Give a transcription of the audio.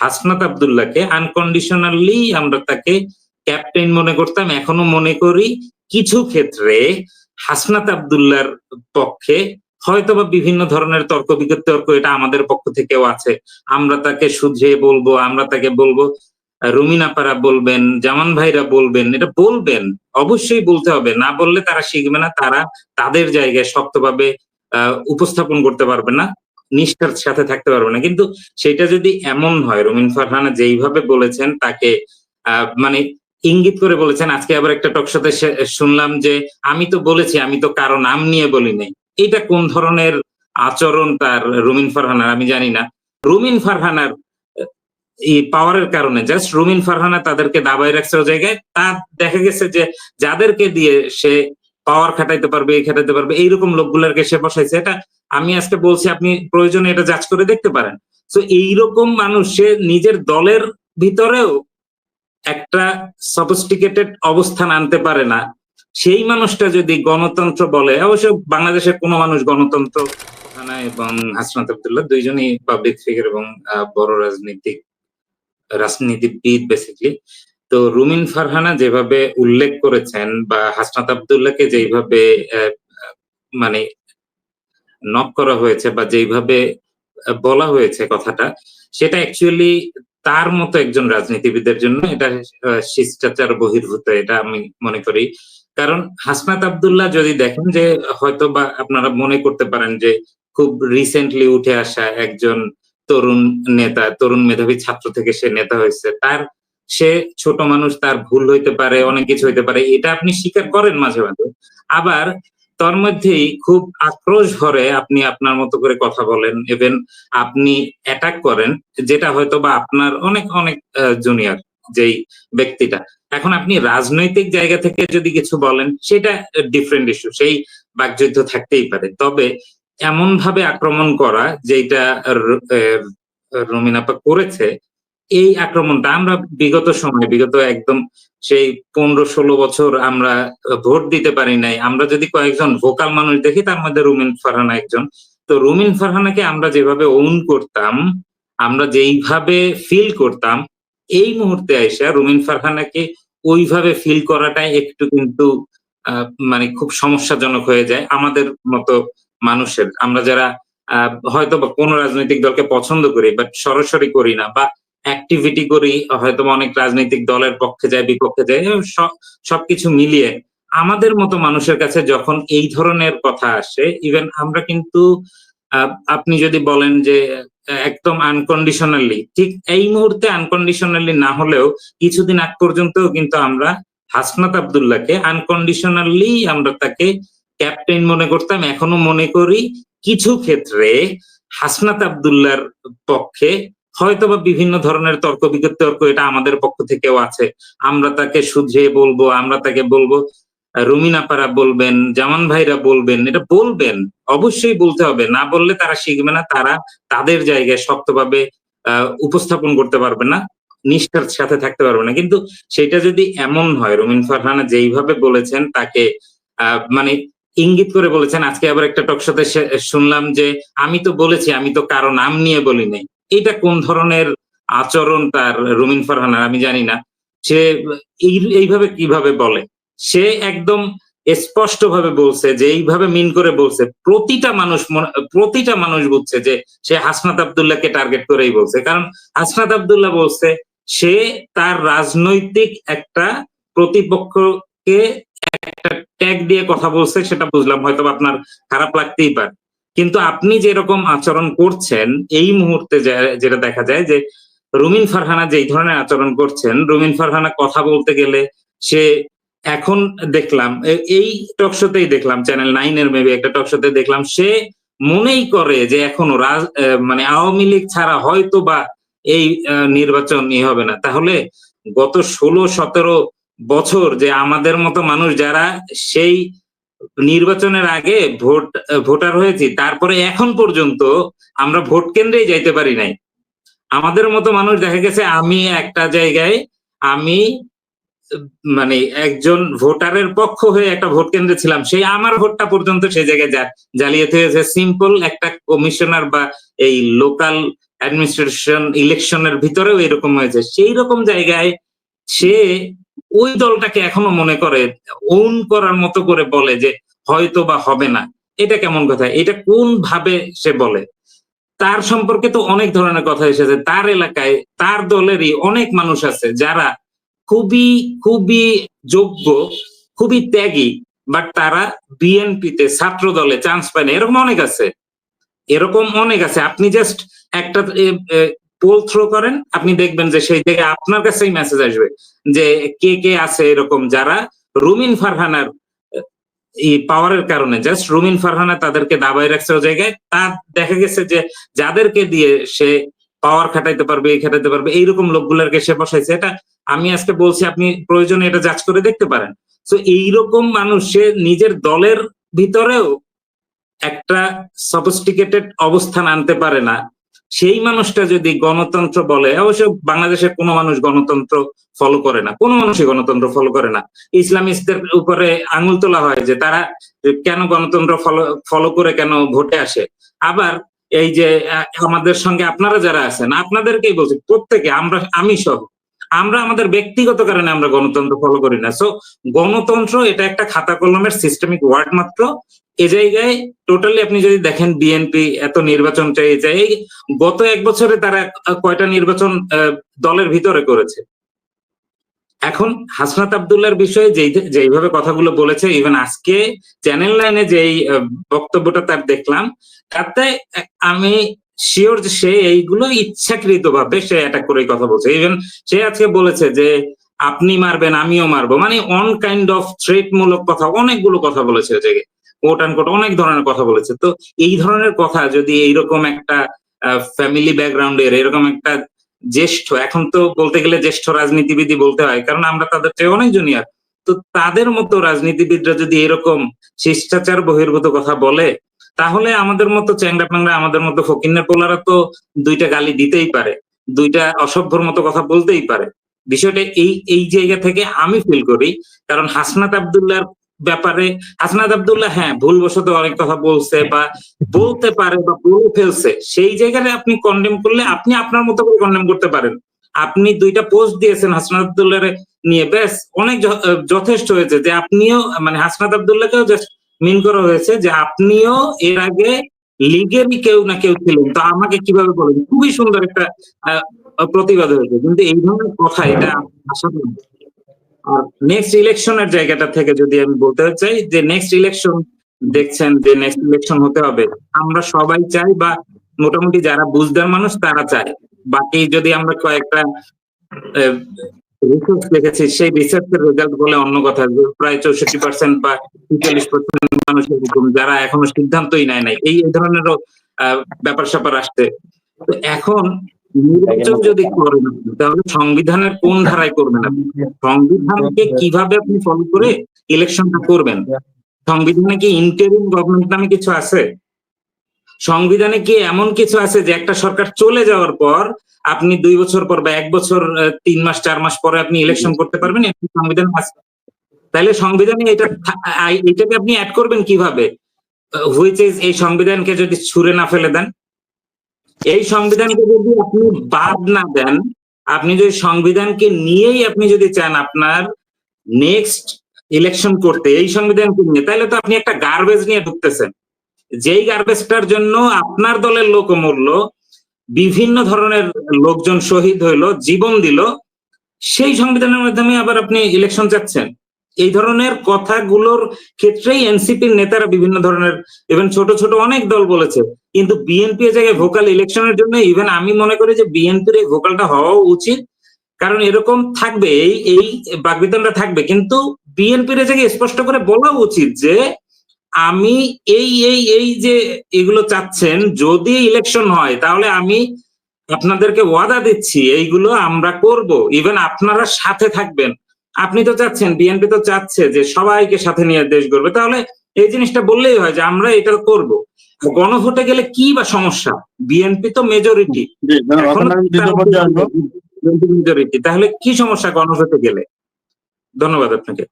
হাসনাত আবদুল্লাহকে আনকন্ডিশনালি আমরা তাকে ক্যাপ্টেন মনে করতাম। এখনও মনে করি কিছু ক্ষেত্রে হাসনাত আবদুল্লাহর পক্ষে হয়তোবা বিভিন্ন ধরনের তর্ক বিতর্ক এটা আমাদের পক্ষ থেকেও আছে। আমরা তাকে শুধরিয়ে বলব, আমরা তাকে বলব রুমিনা পাড়া বলবেন, জামান ভাইরা বলবেন, এটা বলবেন, অবশ্যই বলতে হবে। না বললে তারা শিখবে না, তারা তাদের জায়গায় শক্তভাবে উপস্থাপন করতে পারবে না। নিষ্ঠার সাথে থাকতে পারবে না। কিন্তু সেটা যদি এমন হয়, রুমিন ফারহানা যেইভাবে বলেছেন, তাকে মানে ইঙ্গিত করে বলেছেন, আজকে আবার একটা টকশোতে শুনলাম যে, আমি তো বলেছি, আমি তো কারও নাম নিয়ে বলি নাই। এটা কোন ধরনের আচরণ তার রুমিন ফারহানার? আমি জানি না। রুমিন ফারহানার এই পাওয়ারের কারণে জাস্ট রুমিন ফারহানা তাদেরকে দাবাই রাখছে জায়গায়, তা দেখা গেছে যে, যাদেরকে দিয়ে সে পাওয়ার খাটাইতে পারবে খাটাইতে পারবে, এইরকম লোকগুলোকে সে বসাইছে। এটা আমি আজকে বলছি আপনি প্রয়োজনে এটা যাচ করে দেখতে পারেন। তো এইরকম মানুষ সে নিজের দলের ভিতরেও একটা সফিস্টিকেটেড অবস্থান আনতে পারে না। সেই মানুষটা যদি গণতন্ত্র বলে অবশ্য বাংলাদেশের কোনো মানুষ গণতন্ত্র এবং হাসনাত আবদুল্লাহ দুইজনই পাবলিক ফিগার এবং বড় রাজনীতিক রাজনীতিবিদ বেসিকলি তো রুমিন ফারহানা যেভাবে উল্লেখ করেছেন বা হাসনাত আবদুল্লাহকে যেইভাবে আহ, মানে নক করা হয়েছে বা যেইভাবে বলা হয়েছে কথাটা, সেটা অ্যাকচুয়ালি তার মতো একজন রাজনীতিবিদের জন্য এটা শিষ্টাচার বহির্ভূত, এটা আমি মনে করি। কারণ হাসনাত আবদুল্লাহ যদি দেখেন যে হয়তো বা আপনারা মনে করতে পারেন যে খুব রিসেন্টলি উঠে আসা একজন তরুণ নেতা, তরুণ মেধাবী ছাত্র থেকে সে নেতা হয়েছে, তার সে ছোট মানুষ, তার ভুল হইতে পারে, অনেক কিছু হইতে পারে, এটা আপনি স্বীকার করেন মাঝে মাঝে। আবার তার মধ্যেই খুব আক্রোশ ভরে আপনি আপনার মতো করে কথা বলেন ইভেন আপনি অ্যাটাক করেন, যেটা হয়তো বা আপনার অনেক অনেক জুনিয়র যেই ব্যক্তিটা। এখন আপনি রাজনৈতিক জায়গা থেকে যদি কিছু বলেন, সেটা ডিফারেন্ট ইস্যু সেই বাকযুদ্ধ থাকতেই পারে। তবে এমন ভাবে আক্রমণ করা যেটা রমিনাপা করেছে এই আক্রমণটা আমরা বিগত সময়, বিগত একদম সেই পনেরো ষোলো বছর আমরা ভোট দিতে পারি নাই। আমরা যদি কয়েকজন ভোকাল মানুষ দেখি, তার মধ্যে রুমিন ফারহানা একজন। তো রুমিন ফারহানাকে আমরা যেভাবে ওন করতাম, আমরা যেইভাবে ফিল করতাম, এই মুহূর্তে আইসা রুমিন ফারহানাকে ওইভাবে ফিল করাটাই একটু কিন্তু মানে খুব সমস্যাজনক হয়ে যায় আমাদের মতো মানুষের। আমরা যারা হয়তো বা কোনো রাজনৈতিক দলকে পছন্দ করি বাট সরাসরি করি না, বা অ্যাক্টিভিটি করি হয়তো অনেক রাজনৈতিক দলের পক্ষে যায় বিপক্ষে যায় সবকিছু মিলিয়ে আমাদের মতো মানুষের কাছে যখন এই ধরনের কথা আসে ইভেন আমরা কিন্তু আপনি যদি বলেন যে, একদম আনকন্ডিশনালি ঠিক এই মুহূর্তে আনকন্ডিশনালি না হলেও কিছুদিন আগ পর্যন্তও কিন্তু আমরা হাসনাত আবদুল্লাহকে আনকন্ডিশনালি আমরা তাকে ক্যাপ্টেন মনে করতাম, এখনও মনে করি কিছু ক্ষেত্রে হাসনাত আবদুল্লার পক্ষে হয়তোবা বিভিন্ন ধরনের তর্ক বিতর্ক এটা আমাদের পক্ষ থেকেও আছে। আমরা তাকে শুধরিয়ে বলব আমরা তাকে বলব আহ, রুমিনা পাড়া বলবেন জামান ভাইরা বলবেন এটা বলবেন অবশ্যই বলতে হবে। না বললে তারা শিখবে না তারা তাদের জায়গায় শক্তভাবে উপস্থাপন করতে পারবে না নিষ্ঠার সাথে থাকতে পারবে না। কিন্তু সেটা যদি এমন হয় রুমিন ফারহানা যেইভাবে বলেছেন তাকে মানে ইঙ্গিত করে বলেছেন আজকে আবার একটা টকশোতে শুনলাম যে আমি তো বলেছি আমি তো কারও নাম নিয়ে বলি নাই। এটা কোন ধরনের আচরণ তার রুমিন ফারহানার আমি জানি না। সে এই- এইভাবে কীভাবে বলে? সে একদম স্পষ্ট ভাবে বলছে যে, এইভাবে মিন করে বলছে। প্রতিটা মানুষ মনে- প্রতিটা মানুষ বুঝছে যে, সে হাসনাত আবদুল্লাহকে টার্গেট করেই বলছে। কারণ হাসনাত আবদুল্লাহ বলছে, সে তার রাজনৈতিক একটা প্রতিপক্ষকে একটা ট্যাগ দিয়ে কথা বলছে, সেটা বুঝলাম হয়তো আপনার খারাপ লাগতেই পারে। কিন্তু আপনি যেরকম আচরণ করছেন, এই মুহূর্তে যেটা দেখা যায় যে, রুমিন ফারহানা যেই ধরনের আচরণ করছেন, রুমিন ফারহানা কথা বলতে গেলে সে এখন দেখলাম এই টকশোতেই দেখলাম চ্যানেল নাইনের মেবি একটা টকশোতে দেখলাম, সে মনেই করে যে এখনও রাজ মানে আওয়ামী লীগ ছাড়া হয়তো বা এই নির্বাচন ই হবে না। তাহলে গত ষোলো, সতেরো বছর যে আমাদের মতো মানুষ যারা, সেই নির্বাচনের আগে ভোট, ভোটার হয়েছি, তারপরে এখন পর্যন্ত আমরা ভোট কেন্দ্রেই যাইতে পারি নাই। আমাদের মতো মানুষ দেখা গেছে আমি একটা জায়গায়, আমি মানে একজন ভোটারের পক্ষ হয়ে একটা ভোট কেন্দ্রে ছিলাম সেই আমার ভোটটা পর্যন্ত সেই জায়গায় জালিয়াতি হয়েছে সিম্পল একটা কমিশনার বা এই লোকাল অ্যাডমিনিস্ট্রেশন ইলেকশনের ভিতরেও এরকম হয়েছে। সেই রকম জায়গায় সে ওই দলটাকে এখনও মনে করে ওন করার মতো করে বলে যে হয়তো বা হবে না। এটা কেমন কথা? এটা কোন ভাবে সে বলে? তার সম্পর্কে তো অনেক ধরনের কথা এসেছে। তার এলাকায়, তার দলেরই অনেক মানুষ আছে যারা খুবই খুবই যোগ্য, খুবই ত্যাগী বাট তারা বিএনপিতে ছাত্র দলে চান্স পায় না। এরকম অনেক আছে। এরকম অনেক আছে। আপনি জাস্ট একটা পোল থ্রো করেন, আপনি দেখবেন যে সেই জায়গায় আপনার কাছেই মেসেজ আসবে যে কে কে আছে এরকম যারা রুমিন ফারহানার পাওয়ারের কারণে জাস্ট রুমিন ফারহানা তাদেরকে দাবাই রাখছে ওই জায়গায়, তা দেখা গেছে যে যাদেরকে দিয়ে সে পাওয়ার খাটাইতে পারবে এই খাটাইতে পারবে, এইরকম লোকগুলোকে সে বসাইছে। এটা আমি আজকে বলছি, আপনি প্রয়োজনে এটা যাচ করে দেখতে পারেন। তো এইরকম মানুষ, সে নিজের দলের ভিতরেও একটা সফিস্টিকেটেড অবস্থান আনতে পারে না। সেই মানুষটা যদি গণতন্ত্র বলে, অবশ্য বাংলাদেশের কোনো মানুষ গণতন্ত্র ফলো করে না, কোনো মানুষই গণতন্ত্র ফলো করে না। ইসলামিস্টদের উপরে আঙুল তোলা হয় যে তারা কেন গণতন্ত্র ফলো ফলো করে কেন ভোটে আসে। আবার এই যে আমাদের সঙ্গে আপনারা যারা আছেন, আপনাদেরকেই বলছি, প্রত্যেকে আমরা, আমি সহ, আমরা আমাদের ব্যক্তিগত কারণে আমরা গণতন্ত্র ফলো করি না। সো গণতন্ত্র এটা একটা খাতা কলমের সিস্টেমিক ওয়ার্ড মাত্র। এ জায়গায় টোটালি আপনি যদি দেখেন বিএনপি এত নির্বাচন চাইছে এই গত এক বছরে তারা কয়টা নির্বাচন দলের ভিতরে করেছে? এখন হাসনাত আবদুল্লার বিষয়ে যেই যেইভাবে কথাগুলো বলেছে ইভেন আজকে চ্যানেল লাইনে যেই বক্তব্যটা তার দেখলাম, তাতে আমি শিওর যে সে এইগুলো ইচ্ছাকৃত ভাবে সে অ্যাটাক করে কথা বলছে। ইভেন সে আজকে বলেছে যে, আপনি মারবেন, আমিও মারবো। মানে অন কাইন্ড অফ থ্রেট মূলক কথা, অনেকগুলো কথা বলেছে জায়গায়। কোট কোট অনেক ধরনের কথা বলেছে। তো এই ধরনের কথা যদি এইরকম একটা ফ্যামিলি ব্যাকগ্রাউন্ডের এরকম একটা জ্যেষ্ঠ, এখন তো বলতে গেলে জ্যেষ্ঠ রাজনীতিবিদই বলতে হয়, কারণ আমরা তাদের চেয়ে অনেক জুনিয়র তো তাদের মতো রাজনীতিবিদরা যদি এরকম শিষ্টাচার বহির্ভূত কথা বলে, তাহলে আমাদের মতো চ্যাংরা প্যাংরা, আমাদের মতো ফকিন্নের পোলারা তো দুইটা গালি দিতেই পারে, দুইটা অসভ্যর মতো কথা বলতেই পারে। বিষয়টা এই এই জায়গা থেকে আমি ফিল করি, কারণ হাসনাত আবদুল্লার ব্যাপারে হাসনাত আবদুল্লাহ হ্যাঁ ভুলবশত অনেক কথা বলছে বা বলতে পারে বা বলে ফেলছে, সেই জায়গায় আপনি কন্ডেম করলে আপনি আপনার মতো করে কন্ডেম করতে পারেন। আপনি দুইটা পোস্ট দিয়েছেন হাসনাত আবদুল্লাহ নিয়ে, ব্যাস, অনেক যথেষ্ট হয়েছে যে আপনিও মানে হাসনাত আবদুল্লাহকেও জাস্ট মিন করা হয়েছে যে আপনিও এর আগে লিগেরই কেউ না কেউ ছিলেন। তো আমাকে কীভাবে বলেন? খুবই সুন্দর একটা প্রতিবাদ হয়েছে। কিন্তু এই ধরনের কথা, এটা আশা করি। আর নেক্সট ইলেকশনের জায়গাটা থেকে যদি আমি বলতে চাই যে নেক্সট ইলেকশন দেখছেন যে নেক্সট ইলেকশন হতে হবে, আমরা সবাই চাই বা মোটামুটি যারা বুঝদার মানুষ তারা চায়। বাকি যদি আমরা কয়েকটা রিসার্চ দেখেছি, সেই রিসার্চের রেজাল্ট বলে অন্য কথা প্রায় চৌষট্টি পার্সেন্ট বা চল্লিশ পার্সেন্ট মানুষ এরকম যারা এখনও সিদ্ধান্তই নেয় নাই। এই ধরনেরও ব্যাপার স্যাপার আসছে। তো এখন নির্বাচন যদি করেন তাহলে সংবিধানের কোন ধারায় করবেন আপনি? সংবিধানকে কীভাবে আপনি ফলো করে ইলেকশনটা করবেন? সংবিধানে কি ইন্টারিম গভর্নমেন্ট নামে কিছু আছে? সংবিধানে কি এমন কিছু আছে যে একটা সরকার চলে যাওয়ার পর আপনি দুই বছর পর বা এক বছর তিন মাস চার মাস পরে আপনি ইলেকশন করতে পারবেন? সংবিধান আছে? তাহলে সংবিধানে এটা এটাকে আপনি অ্যাড করবেন কীভাবে? হুইচ ইজ এই সংবিধানকে যদি ছুঁড়ে না ফেলে দেন। এই সংবিধানকে যদি আপনি বাদ না দেন, আপনি যদি সংবিধানকে নিয়েই আপনি যদি চান আপনার নেক্সট ইলেকশন করতে, এই সংবিধানকে নিয়ে, তাহলে তো আপনি একটা গার্বেজ নিয়ে ঢুকতেছেন। যেই গার্বেজটার জন্য আপনার দলের লোক মূল্য বিভিন্ন ধরনের লোকজন শহীদ হইল, জীবন দিল, সেই সংবিধানের মাধ্যমে আবার আপনি ইলেকশন চাচ্ছেন। এই ধরনের কথাগুলোর ক্ষেত্রেই এনসিপির নেতারা বিভিন্ন ধরনের ইভেন ছোট ছোট অনেক দল বলেছে কিন্তু বিএনপি এর জায়গায় ভোকাল ইলেকশনের জন্য ইভেন আমি মনে করি যে বিএনপির এই ভোকালটা হওয়া উচিত। কারণ এরকম থাকবে, এই এই বাকবিতনটা থাকবে। কিন্তু বিএনপির জায়গায় স্পষ্ট করে বলা উচিত যে আমি এই এই এই যে এগুলো চাচ্ছেন, যদি ইলেকশন হয়, তাহলে আমি আপনাদেরকে ওয়াদা দিচ্ছি, এইগুলো আমরা করব। ইভেন আপনারা সাথে থাকবেন। আপনি তো চাচ্ছেন বিএনপি তো চাচ্ছে যে সবাইকে সাথে নিয়ে দেশ গড়বে। তাহলে এই জিনিসটা বললেই হয় যে আমরা এটা করব। গণভোটে গেলে কি বা সমস্যা? বিএনপি তো মেজরিটি মেজরিটি তাহলে কি সমস্যা গণভোটে গেলে? ধন্যবাদ আপনাকে।